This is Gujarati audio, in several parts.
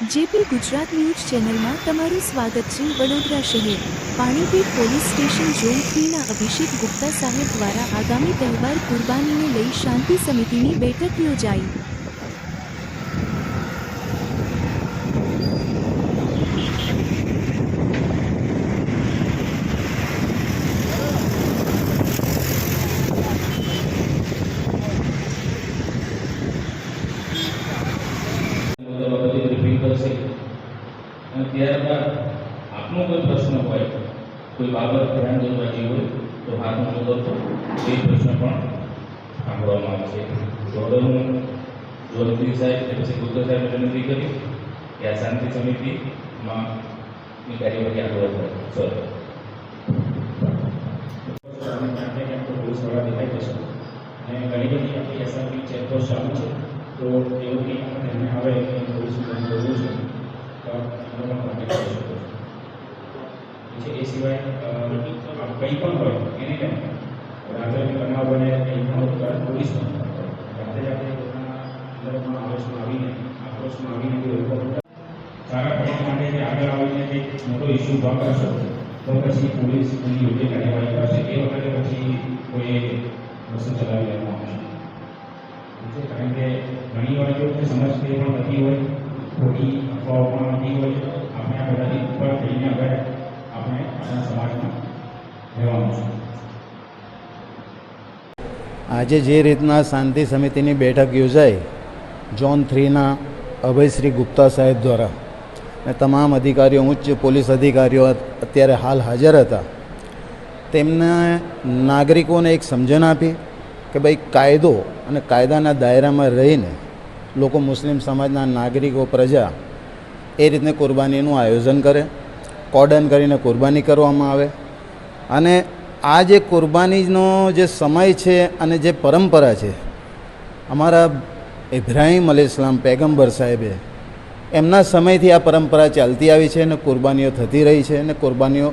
ગુજરાત ન્યૂઝ ચેનલમાં તમારું સ્વાગત છે વડોદરા શહેર. પાણીપીર પોલીસ સ્ટેશન ઝોન થ્રીના અભિષેક ગુપ્તા સાહેબ દ્વારા આગામી તહેવાર કુરબાનીને લઈ શાંતિ સમિતિની બેઠક યોજાઈ બધા વખતે બ્રીફિંગ કરશે અને ત્યારબાદ આપનો કોઈ પ્રશ્ન હોય કોઈ બાબત ધ્યાન દોરવાની હોય તો હાથ ઊંચો કરશો એ પ્રશ્ન પણ સાંભળવામાં આવશે તો હવે હું જોલપુરી સાહેબ કે પછી ગુપ્ત સાહેબ વિનંતી કરી કે આ શાંતિ સમિતિમાં કાર્યવાહી આગળ વધારે સર તો અને ઘણી બધી આપણી એસઆરપી ચેકપોસ્ટ ચાલુ છે. તો એવું કંઈ આવે કે થોડું ધ્યાન કરવું છે. તો એનો પણ કોન્ટેક્ટ કરી શકો છો. એ સિવાય કંઈ પણ હોય, એની રાત્રે બનાવ બને પણ પોલીસ રાત્રે આપણે પોતાના અંદરમાં આવેશમાં આવીને, આક્રોશમાં આવીને સારા કરવા માટે જે આગળ આવીને કંઈક મોટો ઇસ્યુ ઊભા કરશો, તો પછી પોલીસ એની યોગ્ય કાર્યવાહી કરશે. એ વખતે પછી કોઈ વસ્તુ ચલાવી લેવામાં આવશે. કારણ કે ઘણી વાર જો સમજ પણ નથી હોય, ખોટી અફવાઓ પણ નથી હોય, આપણે આ બધાથી ઉપર થઈને આગળ આપણે આપણા સમાજમાં રહેવાનું છે. આજે જે રીતના શાંતિ સમિતિની બેઠક યોજાઈ ઝોન થ્રીના અભયશ્રી ગુપ્તા સાહેબ દ્વારા, અને તમામ અધિકારીઓ, ઉચ્ચ પોલીસ અધિકારીઓ અત્યારે હાલ હાજર હતા, તેમને નાગરિકોને એક સમજણ આપી કે ભાઈ કાયદો અને કાયદાના દાયરામાં રહીને લોકો મુસ્લિમ સમાજના નાગરિકો, પ્રજા એ રીતને કુરબાનીનું આયોજન કરે. કોર્ડન કરીને કુરબાની કરવામાં આવે. અને આ જે કુરબાનીનો જે સમય છે અને જે પરંપરા છે, અમારા ઇબ્રાહીમ અલીસ્લામ પેગમ્બર સાહેબે એમના સમયથી આ પરંપરા ચાલતી આવી છે અને કુરબાનીઓ થતી રહી છે અને કુરબાનીઓ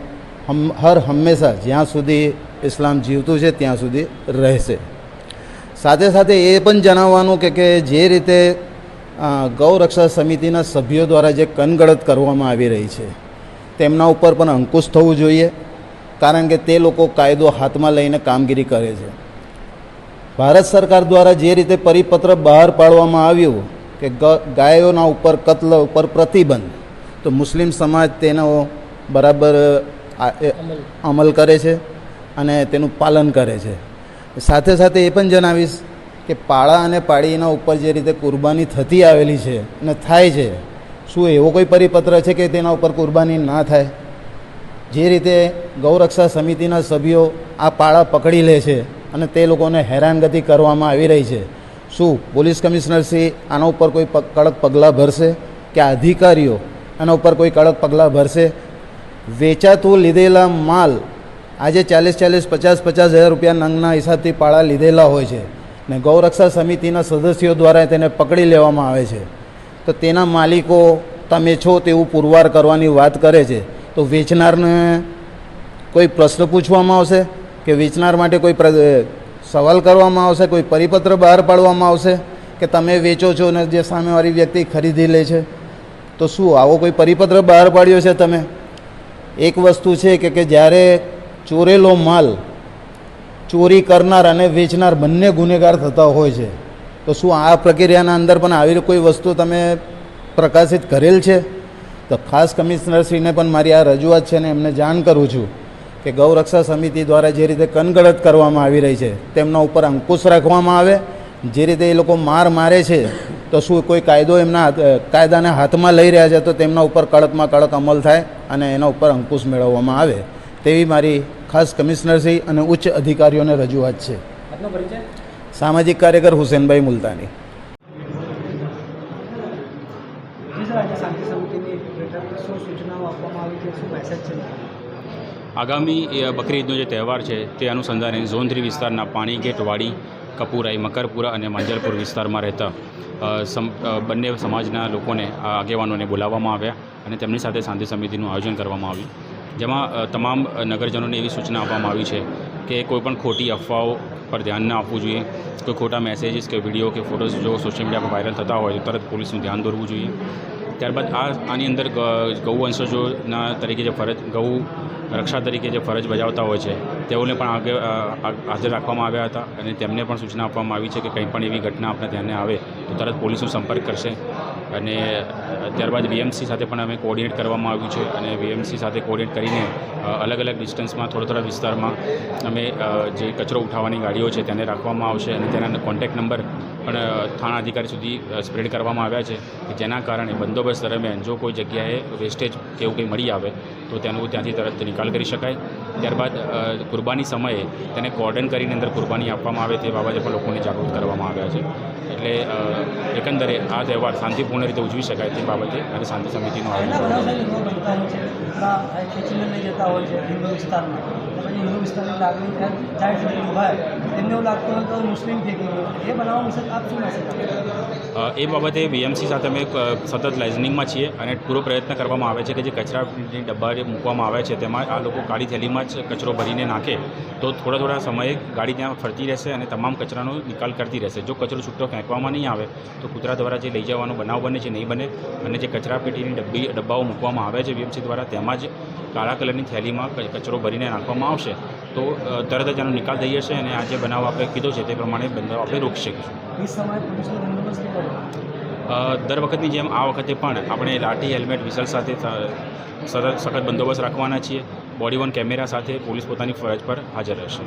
હમ, હર હંમેશા જ્યાં સુધી ઇસ્લામ જીવતું છે ત્યાં સુધી રહેશે. સાથે સાથે એ પણ જણાવવાનું કે કે જે રીતે ગૌરક્ષા સમિતિના સભ્યો દ્વારા જે કનગડત કરવામાં આવી રહી છે તેમના ઉપર પણ અંકુશ થવું જોઈએ કારણ કે તે લોકો કાયદો હાથમાં લઈને કામગીરી કરે છે. ભારત સરકાર દ્વારા જે રીતે પરિપત્ર બહાર પાડવામાં આવ્યું કે ગાયોના ઉપર કત્લ ઉપર પ્રતિબંધ તો મુસ્લિમ સમાજ તેનો બરાબર અમલ કરે છે અને તેનું પાલન કરે છે. સાથે સાથે એ પણ જણાવીશ કે પાળા અને પાળીના ઉપર જે રીતે કુરબાની થતી આવેલી છે અને થાય છે શું એવો કોઈ પરિપત્ર છે કે તેના ઉપર કુરબાની ના થાય? જે રીતે ગૌરક્ષા સમિતિના સભ્યો આ પાળા પકડી લે છે અને તે લોકોને હેરાનગતિ કરવામાં આવી રહી છે. શું પોલીસ કમિશનરશ્રી આના ઉપર કોઈ કડક પગલાં ભરશે? કે અધિકારીઓ આના ઉપર કોઈ કડક પગલાં ભરશે? વેચાતું લીધેલા માલ આજે ચાલીસ ચાલીસ પચાસ પચાસ હજાર રૂપિયા નંગના હિસાબથી પાળા લીધેલા હોય છે ને ગૌરક્ષા સમિતિના સદસ્યો દ્વારા તેને પકડી લેવામાં આવે છે. તો તેના માલિકો તમે છો તેવું પુરવાર કરવાની વાત કરે છે. તો વેચનારને કોઈ પ્રશ્ન પૂછવામાં આવશે? કે વેચનાર માટે કોઈ સવાલ કરવામાં આવશે? કોઈ પરિપત્ર બહાર પાડવામાં આવશે? કે તમે વેચો છો ને જે સામેવાળી વ્યક્તિ ખરીદી લે છે? તો શું આવો કોઈ પરિપત્ર બહાર પાડ્યો છે તમે? એક વસ્તુ છે કે કે જ્યારે ચોરેલો માલ ચોરી કરનાર અને વેચનાર બંને ગુનેગાર થતા હોય છે તો શું આ પ્રક્રિયાના અંદર પણ આવી કોઈ વસ્તુ તમે પ્રકાશિત કરેલ છે? તો ખાસ કમિશનરશ્રીને પણ મારી આ રજૂઆત છે ને એમને જાણ કરું છું કે ગૌરક્ષા સમિતિ દ્વારા જે રીતે કનગડત કરવામાં આવી રહી છે, તેમના ઉપર અંકુશ રાખવામાં આવે. જે રીતે એ લોકો માર મારે છે, તો શું કોઈ કાયદો એમના કાયદાને હાથમાં લઈ રહ્યા છે, તો તેમના ઉપર કડકમાં કડક અમલ થાય અને એના ઉપર અંકુશ મેળવવામાં આવે. તેવી મારી ખાસ કમિશનરશ્રી અને ઉચ્ચ અધિકારીઓને રજૂઆત છે. સામાજિક કાર્યકર હુસેનભાઈ મુલતાની. આગામી બકરી ઈદનો જે તહેવાર છે તે અનુસંધાને ઝોન થ્રી વિસ્તારના પાણી ગેટ વાડી કપુરાઈ મકરપુરા અને માંજલપુર વિસ્તારમાં રહેતા સમ- બંને સમાજના લોકોને આગેવાનોને બોલાવવામાં આવ્યા અને તેમની સાથે શાંતિ સમિતિનું આયોજન કરવામાં આવ્યું. જેમાં તમામ નગરજનોને એવી સૂચના આપવામાં આવી છે કે કોઈપણ ખોટી અફવાઓ પર ધ્યાન ન આપવું જોઈએ કોઈ ખોટા મેસેજીસ કે વીડિયો કે ફોટોઝ જો સોશિયલ મીડિયા પર વાયરલ થતા હોય તો તરત પોલીસનું ધ્યાન દોરવું જોઈએ. ત્યારબાદ આ આની અંદર ગ- ગૌ વંશજોના તરીકે જે ફરજ ગૌ રક્ષા તરીકે જે ફરજ બજાવતા હોય છે તેઓને પણ આગે અ, હાજર રાખવામાં આવ્યા હતા અને તેમને પણ સૂચના આપવામાં આવી છે કે કંઈ પણ એવી ઘટના આપણા ધ્યાને આવે તો તરત પોલીસનો સંપર્ક કરશે. અને ત્યારબાદ વીએમસી સાથે પણ અમે કોઓર્ડિનેટ કરવામાં આવ્યું છે અને વીએમસી સાથે કોઓર્ડિનેટ કરીને અલગ અલગ ડિસ્ટન્સમાં થોડા થોડા વિસ્તારમાં અમે જે કચરો ઉઠાવવાની ગાડીઓ છે તેને રાખવામાં આવશે અને તેના કોન્ટેક નંબર પણ થાણા અધિકારી સુધી સ્પ્રેડ કરવામાં આવ્યા છે કે જેના કારણે બંદોબસ્ત દરમિયાન જો કોઈ જગ્યાએ વેસ્ટેજ કે એવું કંઈ મળી આવે, તો તેનું ત્યાંથી તરત નિકાલ કરી શકાય. ત્યારબાદ કુરબાની સમયે તેને કોર્ડન કરીને અંદર કુરબાની આપવામાં આવે તે બાબતે પણ લોકોને જાગૃત કરવામાં આવ્યા છે. એટલે એકંદરે આ તહેવાર શાંતિપૂર્ણ રીતે ઉજવી શકાય તે બાબતે અને શાંતિ સમિતિનું આયોજન હોય છે હોય હિન્દુ વિસ્તારમાં પછી હિન્દુ વિસ્તારની લાગણી ચાઇલ્ડ સુધી ઊભા એમને એવું લાગતું હોય તો મુસ્લિમ ફેંકી ગયું એ બનાવવા વિશે આપ શું એ બાબતે વીએમસી સાથે અમે સતત લાઇઝનિંગમાં છીએ અને પૂરો પ્રયત્ન કરવામાં આવે છે કે જે કચરાની ડબ્બા જે મૂકવામાં આવે છે તેમાં આ લોકો કાળી થેલીમાં જ કચરો ભરીને નાખે. તો થોડા થોડા સમયે ગાડી ત્યાં ફરતી રહેશે અને તમામ કચરાનો નિકાલ કરતી રહેશે. જો કચરો છૂટો ફેંકવામાં નહીં આવે, તો કૂતરા દ્વારા જે લઈ જવાનો બનાવ બને છે, નહીં બને, અને જે કચરા પેટીની ડબ્બી, ડબ્બાઓ મૂકવામાં આવે છે વીએમસી દ્વારા, તેમાં જ કાળા કલરની થેલીમાં કચરો ભરીને નાખવામાં આવશે તો તરત જ એનો નિકાલ થઈ જશે અને આ જે બનાવ આપણે કીધો છે તે પ્રમાણે બનાવ આપણે રોકી શકીશું. દર વખતની જેમ આ વખતે પણ આપણે લાઠી હેલ્મેટ વિસલ સાથે સતત સખત બંદોબસ્ત રાખવાના છીએ. બોડી વન કેમેરા સાથે પોલીસ પોતાની ફરજ પર હાજર રહેશે.